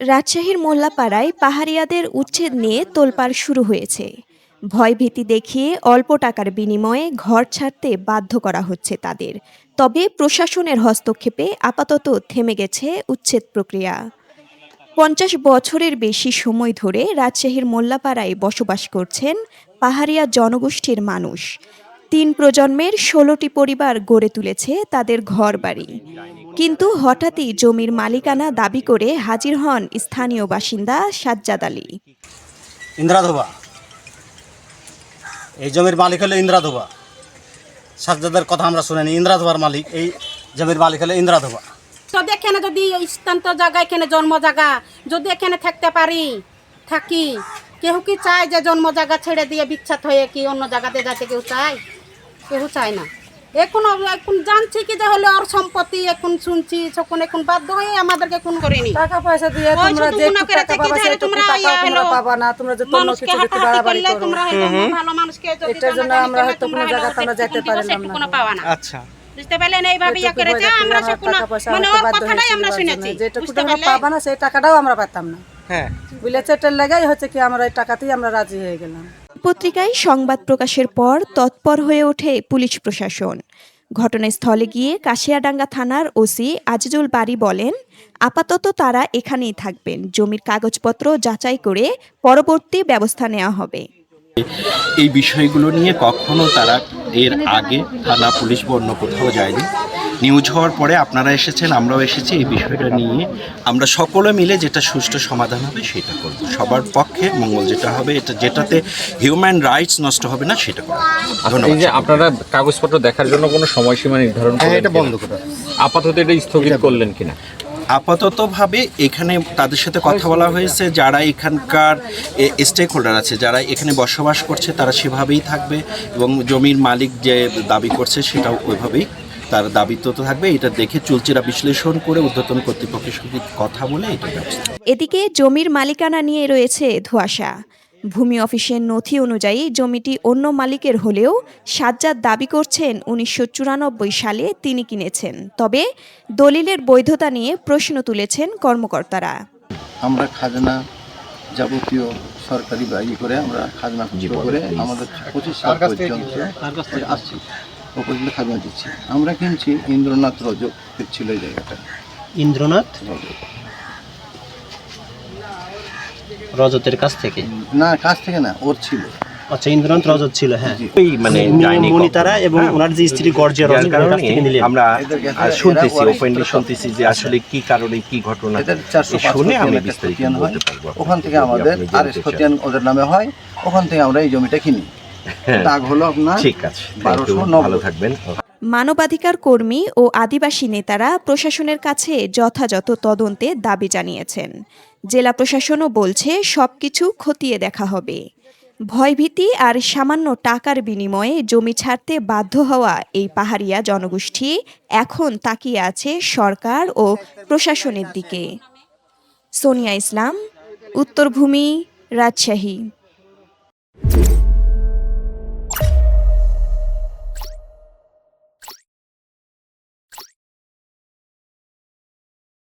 রাজশাহীর মোল্লাপাড়ায় পাহাড়িয়াদের উচ্ছেদ নিয়ে তোলপাড় শুরু হয়েছে। ভয়ভীতি দেখিয়ে অল্প টাকার বিনিময়ে ঘর ছাড়তে বাধ্য করা হচ্ছে তাদের। তবে প্রশাসনের হস্তক্ষেপে আপাতত থেমে গেছে উচ্ছেদ প্রক্রিয়া। পঞ্চাশ বছরের বেশি সময় ধরে রাজশাহীর মোল্লাপাড়ায় বসবাস করছেন পাহাড়িয়া জনগোষ্ঠীর মানুষ। তিন প্রজন্মের ষোলোটি পরিবার গড়ে তুলেছে তাদের ঘরবাড়ি। কিন্তু হঠাৎই জমির মালিকানা দাবি করে হাজির হন স্থানীয় বাসিন্দা সাজ্জাদ আলী। ইন্দ্রাধোবা। এই জমির মালিক হলো ইন্দ্রাধোবা। সাজ্জাদের কথা আমরা শুনিনি ইন্দ্রাধোবার মালিক এই জমির মালিক হলো ইন্দ্রাধোবা। যদি এখানে যদি স্থান্ত জায়গা এখানে জন্ম জায়গা যদি এখানে থাকতে পারি থাকি কেউ কি চায় যে জন্ম জায়গা ছেড়ে দিয়ে বিচ্ছাত হয়ে কি অন্য জায়গাতে যাতে কেউ চায়? কেউ চায় না। এখন এখন জানছি কি যে হলে ওর সম্পত্তি এখন শুনছি তখন এখন বাধ্য হয়ে আমাদেরকে খুন করেনি। টাকা পয়সা দিয়ে তোমরা যে টাকা পাবা তোমরা ইয়া তোমরা পাবা না তোমরা যে মানুষকে কিছু যদি হাঁটাহাঁটি বাড়াবাড়ি করো। তোমরা হয়তো ভালো মানুষকে যদি এটার জন্য আমরা হয়তো কোনো জায়গা তোমরা যেতে পারলাম না। কোনো পাওয়া না। আচ্ছা। বুঝতে পারলেন? এইভাবে ইয়া করেছে আমরা তোমরা সে কোনো টাকা পয়সা মানে ওর বাধ্য কথাটাই আমরা শুনেছি। বুঝতে তোমরা পাবা না সেই টাকাটাও আমরা পেতাম না। হ্যাঁ। বুঝলেছে এটার লাগাই হচ্ছে কি আমরা এই টাকাতেই আমরা রাজি হয়ে গেলাম। পত্রিকায় সংবাদ প্রকাশের পর তৎপর হয়ে ওঠে পুলিশ প্রশাসন। ঘটনাস্থলে গিয়ে কাশিয়াডাঙ্গা থানার ওসি আজিজুল বাড়ি বলেন, আপাতত তারা এখানেই থাকবেন। জমির কাগজপত্র যাচাই করে পরবর্তী ব্যবস্থা নেওয়া হবে। এই বিষয়গুলো নিয়ে কখনো তারা এর আগে থানা, পুলিশ বা অন্য কোথাও যায়নি। নিউজ হওয়ার পরে আপনারা এসেছেন আমরাও এসেছি এই বিষয়টা নিয়ে। আমরা সকলে মিলে যেটা সুষ্ঠু সমাধান হবে সেটা করব। সবার পক্ষে মঙ্গল যেটা হবে এটা যেটাতে হিউম্যান রাইটস নষ্ট হবে না সেটা করব। এই ধন্যবাদ। যে আপনারা কাগজপত্র দেখার জন্য কোনো সময়সীমা নির্ধারণ করলেন এটা বন্ধ করে আপাতত এটা স্থগিত করলেন কিনা? আপাততভাবে এখানে তাদের সাথে কথা বলা হয়েছে যারা এখানকার স্টেক হোল্ডার আছে যারা এখানে বসবাস করছে তারা সেভাবেই থাকবে এবং জমির মালিক যে দাবি করছে সেটাও ওইভাবেই তার দাবি তো থাকবে এটা দেখে চুলচেরা বিশ্লেষণ করে ঊর্ধ্বতন কর্তৃপক্ষের সঙ্গে কথা বলে এটা ব্যবস্থা। এদিকে জমির মালিকানা নিয়ে রয়েছে ধোঁয়াশা। ভূমি অফিসের নথি অনুযায়ী জমিটি অন্য মালিকের হলেও সাজ্জাদ দাবি করছেন উনিশশো চুরানব্বই সালে তিনি কিনেছেন। তবে দলিলের বৈধতা নিয়ে প্রশ্ন তুলেছেন কর্মকর্তারা। আমরা খাজনা যাবতীয় সরকারি বাড়ি করে আমরা খাজনা করে আমাদের পঁচিশ সাল পর্যন্ত আসছি। পর্যন্ত খাজনা দিচ্ছি। আমরা কিনছি ইন্দ্রনাথ রজক ছিল এই জায়গাটা। ইন্দ্রনাথ? রজক রজতের কাছ থেকে? না কাছ থেকে না ওর ছিল। আচ্ছা ইন্দ্রনাথ রজত ছিল হ্যাঁ। ওই মানে এবং ওনার যে স্ত্রী গর্জিয়া রজত কাছ থেকে নিলেন। আমরা শুনতেছি ওপেনলি শুনতেছি যে আসলে কি কারণে কি ঘটনা। এদের শুনে আমি বিস্তারিত বলতে পারব ওখান থেকে আমাদের আর খতিয়ান ওদের নামে হয় ওখান থেকে আমরা এই জমিটা কিনি। হ্যাঁ, দাগ হলো আপনার ঠিক আছে। ভালো থাকবেন। মানবাধিকার কর্মী ও আদিবাসী নেতারা প্রশাসনের কাছে যথাযথ তদন্তে দাবি জানিয়েছেন। জেলা প্রশাসনও বলছে সবকিছু খতিয়ে দেখা হবে। ভয়ভীতি আর সামান্য টাকার বিনিময়ে জমি ছাড়তে বাধ্য হওয়া এই পাহাড়িয়া জনগোষ্ঠী এখন তাকিয়ে আছে সরকার ও প্রশাসনের দিকে। সোনিয়া ইসলাম উত্তরভূমি রাজশাহী।